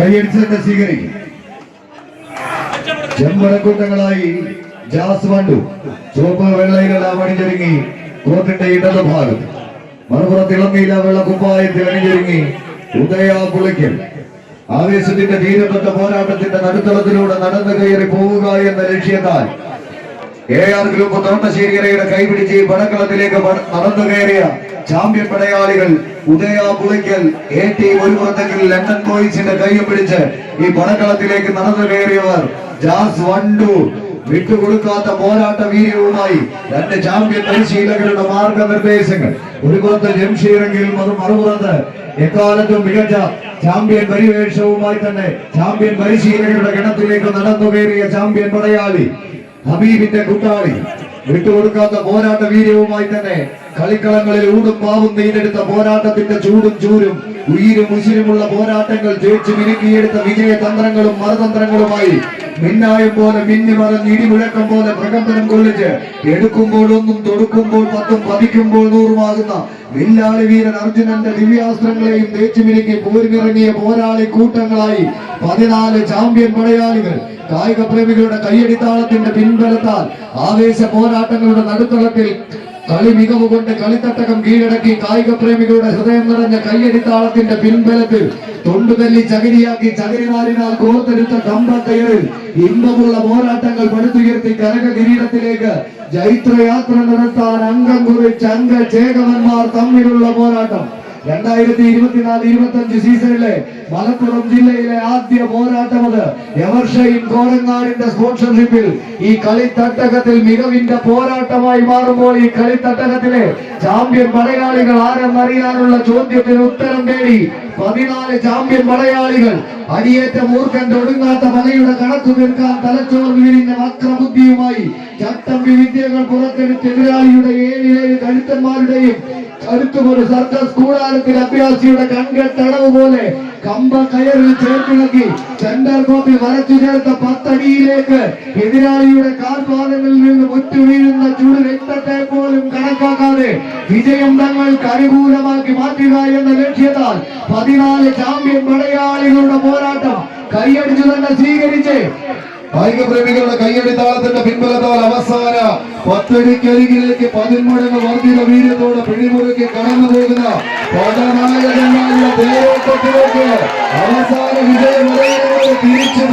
കൈയടിച്ചതിന്റെ സ്വീകരിക്കും. ചെമ്പരക്കൂട്ടങ്ങളായി ജാസ് വണ്ടു ചുവപ്പ് വെള്ളയിലെല്ലാം അണിഞ്ഞൊരുങ്ങി കോർട്ടിന്റെ ഇടത് ഭാഗത്ത് മറുപുറത്ത് ഇളങ്ങിയില്ല വെള്ള കുപ്പായത്തിൽ അണിഞ്ഞൊരുങ്ങി ഉദയ പുളിക്കൽ. ആവേശത്തിന്റെ ധീരപ്പെട്ട പോരാട്ടത്തിന്റെ നടുത്തളത്തിലൂടെ നടന്നു കയറി പോവുക എന്ന ലക്ഷ്യത്താൽ എ ആർ ഗ്രൂപ്പ് തോട്ടശ്ശേരിയുടെ കൈപിടിച്ച് പടക്കളത്തിലേക്ക് നടന്നു കയറിയ ചാമ്പ്യൻ പടയാളികൾ ഉദയ പുളിക്കൽ എ ടി ഒരു പുറത്തെങ്കിൽ ലണ്ടൻ ബോയ്സിന്റെ കൈയും പിടിച്ച് ഈ പടക്കളത്തിലേക്ക് നടന്നു കയറിയവർ ജാസ് വണ്ടു. വിട്ടുകൊടുക്കാത്ത പോരാട്ട വീര്യവുമായി രണ്ട് ചാമ്പ്യൻ പരിശീലകരുടെ മാർഗനിർദ്ദേശങ്ങൾ. ഒരു പുറത്ത് ജംഷീറെങ്കിൽ മറുപുറത്ത് എക്കാലത്തും മികച്ച ചാമ്പ്യൻ പരിവേഷവുമായി തന്നെ ചാമ്പ്യൻ പരിശീലകരുടെ ഗണത്തിലേക്ക് നടന്നു കയറിയ ചാമ്പ്യൻ പടയാളി ഹബീബിന്റെ കൂട്ടാളി. വിട്ടുകൊടുക്കാത്ത പോരാട്ട വീര്യവുമായി തന്നെ കളിക്കളങ്ങളിൽ ഊടും പാവും നെയ്തെടുത്ത പോരാട്ടത്തിന്റെ ചൂടും ചൂരും ഉയിരും ഉശിരുമുള്ള പോരാട്ടങ്ങൾ ജയിച്ച് മിനുക്കിയെടുത്ത വിജയ തന്ത്രങ്ങളും മറുതന്ത്രങ്ങളുമായി മിന്നായം പോലെ മിന്നി മറഞ്ഞ് ഇടിമുഴക്കം പോലെ പ്രകമ്പനം കൊള്ളിച്ച് എടുക്കുമ്പോൾ ഒന്നും തൊടുക്കുമ്പോൾ പത്തും പതിക്കുമ്പോൾ നൂറുമാകുന്ന വില്ലാളി വീരൻ അർജുനന്റെ ദിവ്യാസ്ത്രങ്ങളെയും തേച്ചു മിനുക്കി പോരിനിറങ്ങിയ പോരാളി കൂട്ടങ്ങളായി പതിനാല് ചാമ്പ്യൻ പടയാളികൾ കായിക പ്രേമികളുടെ കയ്യടിത്താളത്തിന്റെ പിൻബലത്താൽ ആവേശ പോരാട്ടങ്ങളുടെ നടുത്തളത്തിൽ കളി മികവ് കൊണ്ട് കളിത്തട്ടകം കീഴടക്കി കായിക പ്രേമികളുടെ ഹൃദയം നിറഞ്ഞ കയ്യടിത്താളത്തിന്റെ പിൻബലത്തിൽ തൊണ്ടുതല്ലി ചകിരിയാക്കി ചകിരിനാരിനാൽ കോർത്തെടുത്ത കമ്പത്തയറിൽ ഇമ്പമുള്ള പോരാട്ടങ്ങൾ പടുത്തുയർത്തി കനക കിരീടത്തിലേക്ക് ജൈത്രയാത്ര നടത്താൻ അംഗം കുറിച്ച് അംഗ ചേകവന്മാർ തമ്മിലുള്ള പോരാട്ടം. രണ്ടായിരത്തി ഇരുപത്തിനാല് ഇരുപത്തി അഞ്ച് സീസണിലെ മലപ്പുറം ജില്ലയിലെ ആദ്യ പോരാട്ടം അത്. എവർഷയും കോരങ്ങാടിന്റെ സ്പോൺസർഷിപ്പിൽ ഈ കളിത്തട്ടകത്തിൽ മികവിന്റെ പോരാട്ടമായി മാറുമ്പോൾ ഈ കളിത്തട്ടകത്തിലെ ചാമ്പ്യൻ പടയാളികൾ ആരെന്നറിയാനുള്ള ചോദ്യത്തിന് ഉത്തരം തേടി പതിനാല് ചാമ്പ്യൻ മലയാളികൾ. അടിയേറ്റ മൂർഖന്റെ ഒടുങ്ങാത്ത മലയുടെ കണക്ക് തീർക്കാൻ തലച്ചോർ വീടിന്റെ വക്രബുദ്ധിയുമായി ചട്ടം വിദ്യകൾ പുറത്തെടുത്ത് എതിരാളിയുടെ ഏഴിലേഴ് കരുത്തന്മാരുടെയും കരുത്തുമൊരു സർക്കസ് കൂടാരത്തിൽ അഭ്യാസിയുടെ കൺകെട്ടടവ് പോലെ കമ്പ കയറിൽ ചേർത്തിളക്കി സെന്റർ കോപ്പിൽ വരച്ചു ചേർത്ത പത്തടിയിലേക്ക് എതിരാളിയുടെ കാൽപാദങ്ങളിൽ നിന്ന് മുറ്റു വീഴുന്ന ചൂട് രക്തത്തെ പോലും കണക്കാക്കാതെ വിജയം തങ്ങൾ അനുകൂലമാക്കി മാറ്റുക എന്ന ലക്ഷ്യത്താൽ പതിനാല് ചാമ്പ്യൻ പടയാളികളുടെ പോരാട്ടം കൈയടിച്ചു തന്നെ സ്വീകരിച്ച് കായിക പ്രേമികളുടെ കൈയടിത്താളത്തിന്റെ പിൻബലത്താൽ അവസാന പത്തടിക്കരികിലേക്ക് പതിന്മടങ്ങ് വർദ്ധിത വീര്യത്തോടെ പിടിമുറുക്കി കടന്നു പോകുന്ന പടനായകന്മാരുടെ തേരോട്ടത്തിലേക്ക് അവസാന വിജയം തിരിച്ചു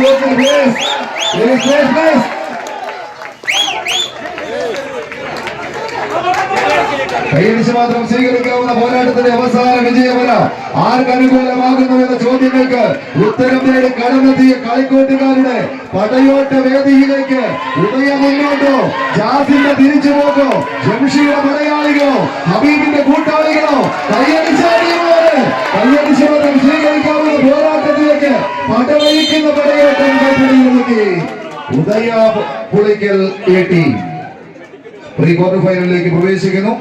കൈയടിച്ച് മാത്രം സ്വീകരിക്കാവുന്ന പോരാട്ടത്തിന്റെ അവസാന വിജയമല്ല. ആർക്ക് അനുകൂലമാകുന്നു എന്ന ചോദ്യങ്ങൾക്ക് ഉത്തരം തേടി കടന്നെത്തിയ കളിക്കോട്ടുകാരുടെ പടയോട്ട വേദിയിലേക്ക് ഉദയ മുന്നോട്ടോ ജാസിന്റെ തിരിച്ചുപോക്കോ ജംഷിയുടെ പടയാളികളോ ഹബീബിന്റെ കൂട്ടാളികളോ കൈയടിച്ചാടിയവര് കൈയടിച്ച് മാത്രം സ്വീകരിക്കാവുന്ന പോരാട്ടത്തിലേക്ക് പടവഹിക്കുന്ന പടയോട്ടം കൈപ്പിടിയിൽ Udaya Pulikkal A team. Pre quarter ഫൈനലിലേക്ക് പ്രവേശിക്കുന്നു.